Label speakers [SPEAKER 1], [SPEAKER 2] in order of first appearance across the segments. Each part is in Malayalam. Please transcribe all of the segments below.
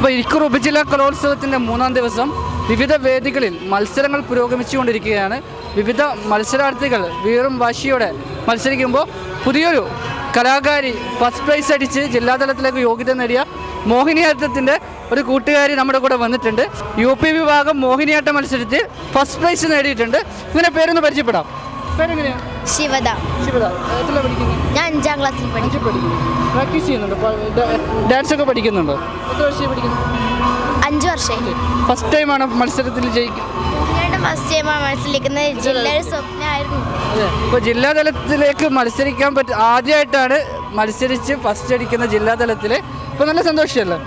[SPEAKER 1] അപ്പോൾ ഇരിക്കൂർ ഉപജില്ലാ കലോത്സവത്തിന്റെ മൂന്നാം ദിവസം വിവിധ വേദികളിൽ മത്സരങ്ങൾ പുരോഗമിച്ചുകൊണ്ടിരിക്കുകയാണ്. വിവിധ മത്സരാർത്ഥികൾ വീറും വാശിയോടെ മത്സരിക്കുമ്പോൾ പുതിയൊരു കലാകാരി ഫസ്റ്റ് പ്രൈസ് അടിച്ച് ജില്ലാതലത്തിലേക്ക് യോഗ്യത നേടിയ മോഹിനിയാട്ടത്തിന്റെ ഒരു കൂട്ടുകാരി നമ്മുടെ കൂടെ വന്നിട്ടുണ്ട്. യു പി വിഭാഗം മോഹിനിയാട്ട മത്സരത്തിൽ ഫസ്റ്റ് പ്രൈസ് നേടിയിട്ടുണ്ട്. ഇങ്ങനെ പേരൊന്ന് പരിചയപ്പെടാം. പേരെങ്ങനെയാണ്
[SPEAKER 2] ശിവദ.
[SPEAKER 1] ശിവദ. എത്ര പഠിക്കുന്നത്?
[SPEAKER 2] ഞാൻ അഞ്ചാം ക്ലാസ്സിൽ പഠിക്കും.
[SPEAKER 1] പഠിക്കുന്നു. പ്രാക്ടീസ് ചെയ്യുന്നുണ്ടോ? ഡാൻസ് ഒക്കെ പഠിക്കുന്നുണ്ടോ? എത്ര വർഷമായി പഠിക്കുന്നു?
[SPEAKER 2] അഞ്ച് വർഷമായി.
[SPEAKER 1] ഫസ്റ്റ് ടൈമാണ് മത്സരത്തിൽ ജയിക്കും?
[SPEAKER 2] ഫസ്റ്റ് ടൈമാണ് മനസ്സിലിരിക്കുന്നത് ജില്ലയുടെ സ്വപ്നമായിരുന്നു.
[SPEAKER 1] ഇപ്പോൾ ജില്ലാതലത്തിലേക്ക് മത്സരിക്കാൻ പറ്റ ആദ്യമായിട്ടാണ് മത്സരിച്ച് ഫസ്റ്റ് അടിക്കുന്ന ജില്ലാതലത്തിൽ ഇപ്പോൾ നല്ല സന്തോഷമല്ലേ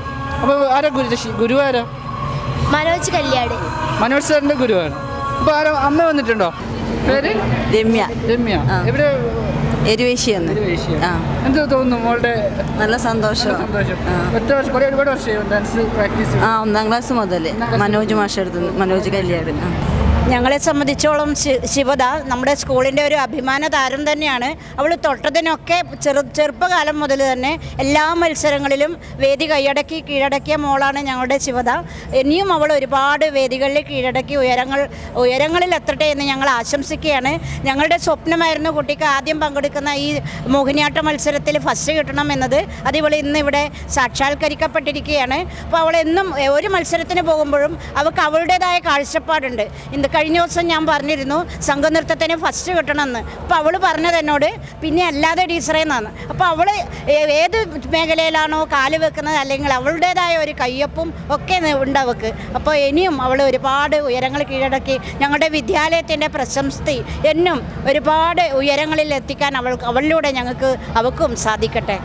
[SPEAKER 1] അപ്പോൾ ആരാ ഗുരു ഗുരു ആരാ?
[SPEAKER 2] മനോജ് കല്യാട്
[SPEAKER 1] മനോജ് സാറിന്റെ ഗുരുവാണ്. ഇപ്പോൾ ആരാ അമ്മ വന്നിട്ടുണ്ടോ? പേര്?
[SPEAKER 3] രമ്യ.
[SPEAKER 1] രമ്യ. എവിടെ?
[SPEAKER 3] എരുവേശിയെന്ന്
[SPEAKER 1] എന്ത് തോന്നുന്നു മോളുടെ?
[SPEAKER 3] നല്ല സന്തോഷം.
[SPEAKER 1] ഒറ്റ വർഷം ഒരുപാട് വർഷമായി ഡാൻസ് പ്രാക്ടീസ്
[SPEAKER 3] ആ ഒന്നാം ക്ലാസ് മുതൽ മനോജ് മാഷ് എടുത്തു മനോജ് കല്യാട് ആ.
[SPEAKER 4] ഞങ്ങളെ സംബന്ധിച്ചോളം ശിവദ നമ്മുടെ സ്കൂളിന്റെ ഒരു അഭിമാന താരം തന്നെയാണ്. അവൾ തൊട്ടതിനൊക്കെ ചെറു ചെറുപ്പകാലം മുതൽ തന്നെ എല്ലാ മത്സരങ്ങളിലും വേദി കൈയടക്കി കീഴടക്കിയ മോളാണ് ഞങ്ങളുടെ ശിവദ. ഇനിയും അവൾ ഒരുപാട് വേദികളിൽ കീഴടക്കി ഉയരങ്ങൾ ഉയരങ്ങളിൽ എത്തട്ടെ എന്ന് ഞങ്ങൾ ആശംസിക്കുകയാണ്. ഞങ്ങളുടെ സ്വപ്നമായിരുന്നു കുട്ടിക്ക് ആദ്യം പങ്കെടുക്കുന്ന ഈ മോഹിനിയാട്ട മത്സരത്തിൽ ഫസ്റ്റ് കിട്ടണം എന്നത്. അത് ഇവൾ ഇന്ന് ഇവിടെ സാക്ഷാത്കരിക്കപ്പെട്ടിരിക്കുകയാണ്. അപ്പോൾ അവൾ എന്നും ഒരു മത്സരത്തിന് പോകുമ്പോഴും അവൾക്ക് അവളുടേതായ കാഴ്ചപ്പാടുണ്ട്. ഇന്ന് കഴിഞ്ഞ ദിവസം ഞാൻ പറഞ്ഞിരുന്നു സംഘനൃത്തത്തിന് ഫസ്റ്റ് കിട്ടണമെന്ന്. അപ്പോൾ അവൾ പറഞ്ഞത് എന്നോട് പിന്നെ അല്ലാതെ ടീച്ചറേന്നാണ് അപ്പോൾ അവൾ ഏത് മേഖലയിലാണോ കാൽ വെക്കുന്നത് അല്ലെങ്കിൽ അവളുടേതായ ഒരു കയ്യൊപ്പും ഒക്കെ ന- ഉണ്ട് അവൾക്ക് അപ്പോൾ ഇനിയും അവൾ ഒരുപാട് ഉയരങ്ങൾ കീഴടക്കി ഞങ്ങളുടെ വിദ്യാലയത്തിന്റെ പ്രശസ്തി എന്നും ഒരുപാട് ഉയരങ്ങളിൽ എത്തിക്കാൻ അവൾ അവളിലൂടെ ഞങ്ങൾക്ക് അവൾക്കും സാധിക്കട്ടെ.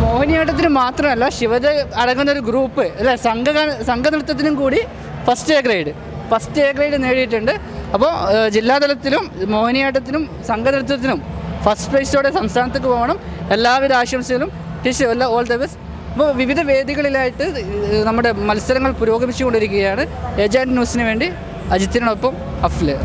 [SPEAKER 1] മോഹിനിയാട്ടത്തിന് മാത്രമല്ല ശിവജ അടങ്ങുന്ന ഒരു ഗ്രൂപ്പ് അല്ലെ? സംഘ സംഘനൃത്തത്തിനും കൂടി first grade first A grade നേടിയിട്ടുണ്ട്. അപ്പോൾ ജില്ലാതലത്തിലും മോഹിനിയാട്ടത്തിനും സംഘനൃത്തത്തിനും ഫസ്റ്റ് പ്രൈസോടെ സംസ്ഥാനത്തേക്ക് പോകണം. എല്ലാവിധ ആശംസകളും. ടീച്ചർ എല്ലാ ഓൾ ദ ബെസ്റ്റ് അപ്പോൾ വിവിധ വേദികളിലായിട്ട് നമ്മുടെ മത്സരങ്ങൾ പുരോഗമിച്ചുകൊണ്ടിരിക്കുകയാണ്. ഏജാന്റ് ന്യൂസിന് വേണ്ടി അജിത്തിനോടൊപ്പം അഫ്ല്.